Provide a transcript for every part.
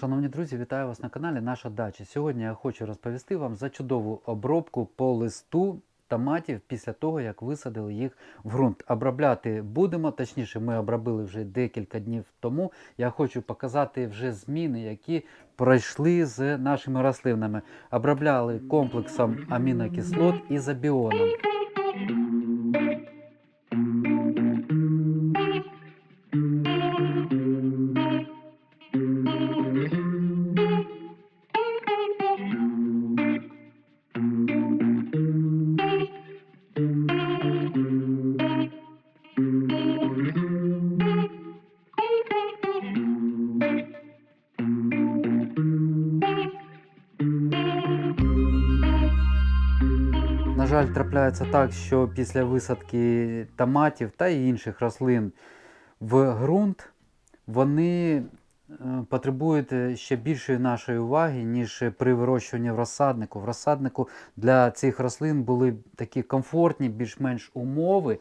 Шановні друзі, вітаю вас на каналі Наша Дача. Сьогодні я хочу розповісти вам за чудову обробку по листу томатів після того, як висадили їх в ґрунт. Обробляти будемо, точніше, ми обробили вже декілька днів тому. Я хочу показати вже зміни, які пройшли з нашими рослинами. Обробляли комплексом амінокислот і забіоном. Жаль, трапляється так, що після висадки томатів та інших рослин в ґрунт вони е, потребують ще більшої нашої уваги, ніж при вирощуванні в розсаднику. В розсаднику для цих рослин були такі комфортні, більш-менш умови.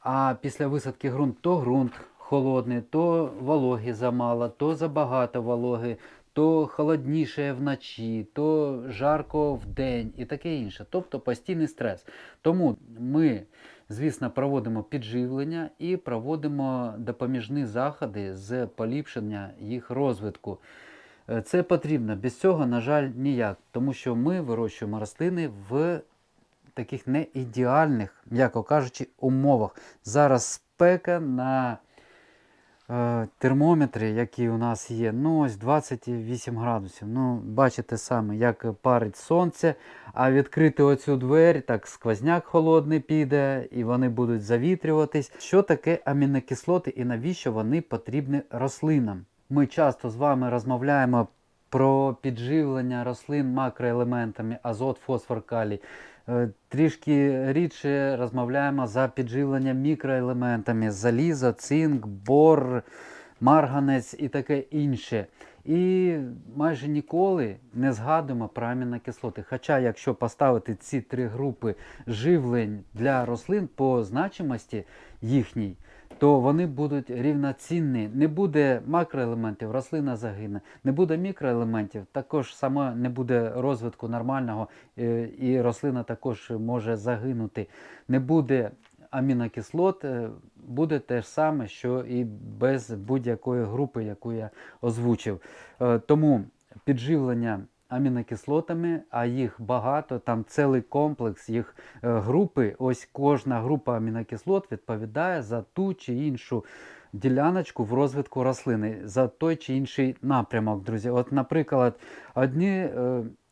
А після висадки ґрунт то ґрунт холодний, то вологи замало, то забагато вологи, то холодніше вночі, то жарко вдень і таке інше. Тобто постійний стрес. Тому ми, звісно, проводимо підживлення і проводимо допоміжні заходи з поліпшення їх розвитку. Е, Це потрібно. Без цього, на жаль, ніяк, тому що ми вирощуємо рослини в таких не ідеальних, м'яко кажучи, умовах. Зараз спека на е, термометрі, який у нас є, ну ось 28 градусів. Ну, бачите саме, як парить сонце, а відкрити оцю двері, так сквозняк холодний піде, і вони будуть завітрюватись. Що таке амінокислоти і навіщо вони потрібні рослинам? Ми часто з вами розмовляємо про підживлення рослин макроелементами азот, фосфор, калій. Е, Трішки рідше розмовляємо за підживлення мікроелементами залізо, цинк, бор, марганець і таке інше. І майже ніколи не згадуємо про амінокислоти. Хоча, якщо поставити ці три групи живлень для рослин по значимості їхній, то вони будуть рівноцінні. Не буде макроелементів, рослина загине. Не буде мікроелементів, також сама не буде розвитку нормального, е, і рослина також може загинути. Не буде амінокислот, е, буде те ж саме, що і без будь-якої групи, яку я озвучив. Е, Тому підживлення амінокислотами, а їх багато, там цілий комплекс їх е, групи. Ось кожна група амінокислот відповідає за ту чи іншу діляночку в розвитку рослини, за той чи інший напрямок, друзі. От, наприклад, одні.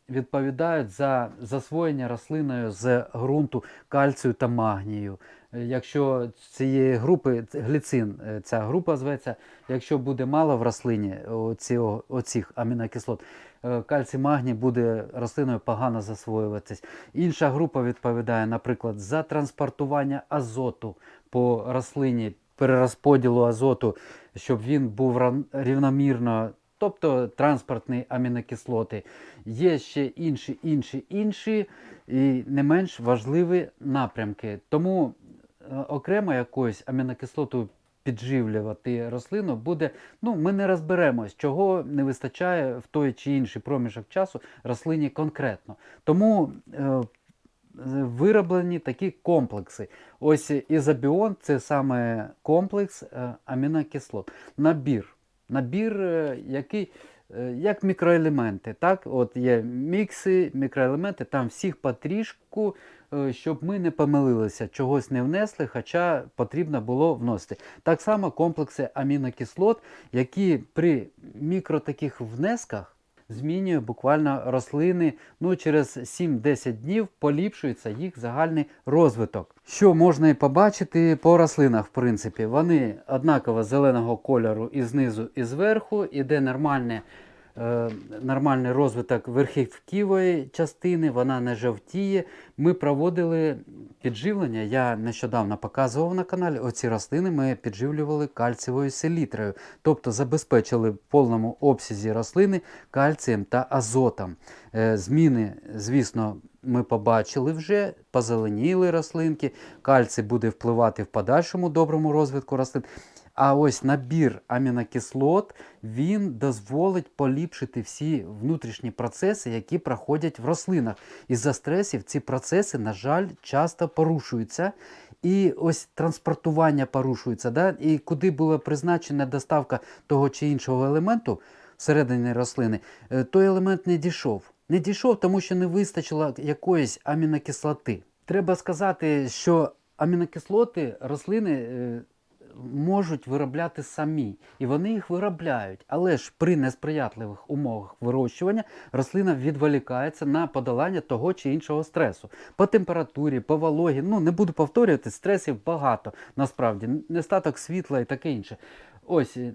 Відповідають за засвоєння рослиною з ґрунту кальцію та магнію. Е, Якщо цієї групи гліцин, е, ця група зветься, якщо буде мало в рослині оці, оцих амінокислот, е, кальцій магній буде рослиною погано засвоюватись. Інша група відповідає, наприклад, за транспортування азоту по рослині, перерозподілу азоту, щоб він був рівномірно. Тобто транспортні амінокислоти. Є ще інші, інші, інші і не менш важливі напрямки. Тому е, окремо якоюсь амінокислоту підживлювати рослину буде, ну, ми не розберемось, чого не вистачає в той чи інший проміжок часу рослині конкретно. Тому е, вироблені такі комплекси. Ось ізобіон це саме комплекс е, амінокислот. Набір. Набір, е, який е, як мікроелементи. Так? От є мікси, мікроелементи, там всіх потрішку, е, щоб ми не помилилися, чогось не внесли, хоча потрібно було вносити. Так само комплекси амінокислот, які при мікро таких внесках змінює буквально рослини. Ну, через 7-10 днів поліпшується їх загальний розвиток. Що можна і побачити по рослинах, в принципі, вони однаково зеленого кольору і знизу, і зверху, іде нормальне. Е, Нормальний розвиток верхівківої частини, вона не жовтіє. Ми проводили підживлення. Я нещодавно показував на каналі. Оці рослини ми підживлювали кальцієвою селітрою, тобто забезпечили в повному обсязі рослини кальцієм та азотом. Е, Зміни, звісно, ми побачили вже, позеленіли рослинки, кальцій буде впливати в подальшому доброму розвитку рослин. А ось набір амінокислот він дозволить поліпшити всі внутрішні процеси, які проходять в рослинах. Із-за стресів ці процеси, на жаль, часто порушуються. І ось транспортування порушується. Да? І куди була призначена доставка того чи іншого елементу всередині рослини, е, той елемент не дійшов. Не дійшов, тому що не вистачило якоїсь амінокислоти. Треба сказати, що амінокислоти рослини е, можуть виробляти самі, і вони їх виробляють. Але ж при несприятливих умовах вирощування рослина відволікається на подолання того чи іншого стресу. По температурі, по вологі, ну не буду повторювати, стресів багато насправді, нестаток світла і таке інше. Ось. е,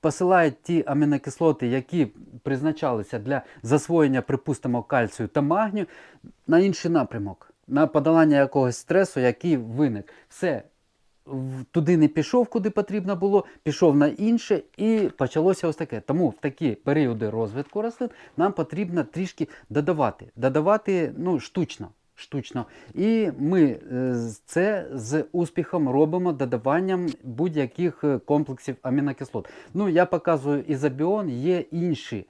Посилають ті амінокислоти, які призначалися для засвоєння, припустимо, кальцію та магнію, на інший напрямок, на подолання якогось стресу, який виник. Все, туди не пішов, куди потрібно було, пішов на інше, і почалося ось таке. Тому в такі періоди розвитку рослин нам потрібно трішки додавати. Додавати ну, штучно. Штучно. І ми е, це з успіхом робимо додаванням будь-яких е, комплексів амінокислот. Ну, я показую ізобіон, є інші.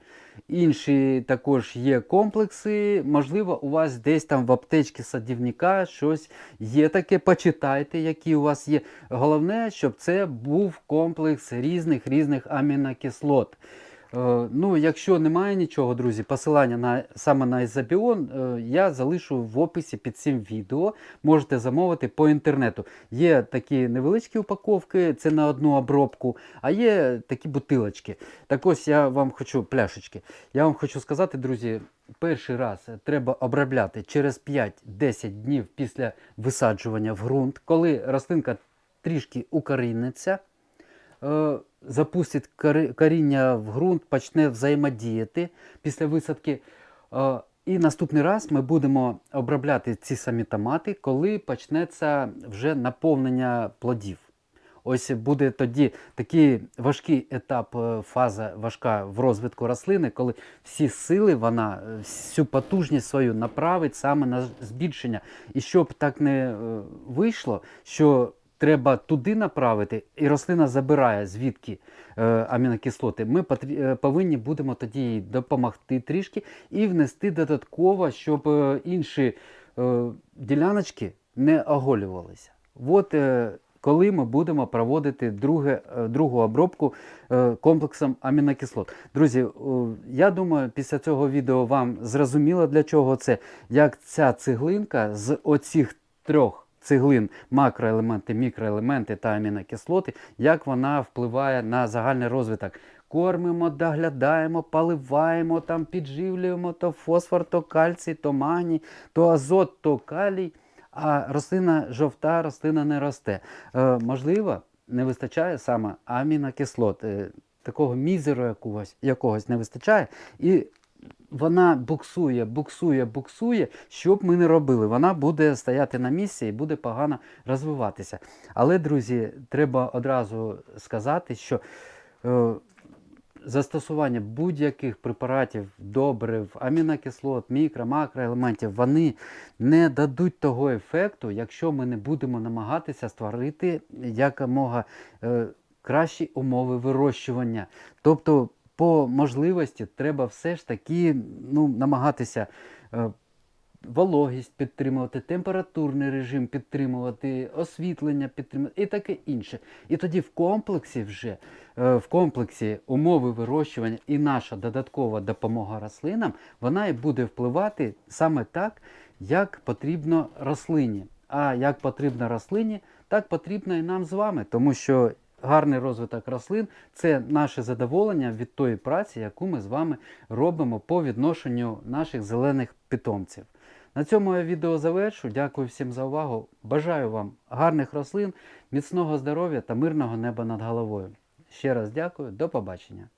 Інші також є комплекси. Можливо, у вас десь там в аптечці садівника щось є таке. Почитайте, які у вас є. Головне, щоб це був комплекс різних різних амінокислот. Е, Ну, якщо немає нічого, друзі, посилання на саме на Ізобіон е, я залишу в описі під цим відео. Можете замовити по інтернету. Є такі невеличкі упаковки, це на одну обробку, а є такі бутилочки. Так ось я вам хочу пляшечки. Я вам хочу сказати, друзі, перший раз треба обробляти через 5-10 днів після висаджування в ґрунт, коли рослинка трішки укоріниться е, запустить коріння в ґрунт, почне взаємодіяти після висадки. Е, І наступний раз ми будемо обробляти ці самі томати, коли почнеться вже наповнення плодів. Ось буде тоді такий важкий етап, е, фаза важка в розвитку рослини, коли всі сили вона е, всю потужність свою направить саме на збільшення. І щоб так не вийшло, що треба туди направити, і рослина забирає звідки е, амінокислоти, ми потрі- е, повинні будемо тоді їй допомогти трішки і внести додатково, щоб е, інші е, діляночки не оголювалися. От е, коли ми будемо проводити друге, е, другу обробку е, комплексом амінокислот. Друзі, я думаю, після цього відео вам зрозуміло для чого це, як ця цеглинка з оцих трьох цеглин, макроелементи, мікроелементи та амінокислоти, як вона впливає на загальний розвиток. Кормимо, доглядаємо, поливаємо, там, підживлюємо то фосфор, то кальцій, то магній, то азот, то калій а рослина жовта, рослина не росте. Е, можливо, не вистачає саме амінокислот, е, такого мізеру якогось, якогось не вистачає. І вона буксує, буксує, буксує, що б ми не робили. Вона буде стояти на місці і буде погано розвиватися. Але, друзі, треба одразу сказати, що е, застосування будь-яких препаратів, добрив, амінокислот, мікро, макроелементів, вони не дадуть того ефекту, якщо ми не будемо намагатися створити якомога е, кращі умови вирощування. Тобто, по можливості треба все ж таки ну, намагатися. е, Вологість підтримувати, температурний режим підтримувати, освітлення підтримувати і таке інше. І тоді в комплексі вже е, в комплексі умови вирощування і наша додаткова допомога рослинам, вона і буде впливати саме так, як потрібно рослині. А як потрібно рослині, так потрібно і нам з вами, тому що гарний розвиток рослин це наше задоволення від тої праці, яку ми з вами робимо по відношенню наших зелених питомців. На цьому я відео завершу. Дякую всім за увагу. Бажаю вам гарних рослин, міцного здоров'я та мирного неба над головою. Ще раз дякую, до побачення.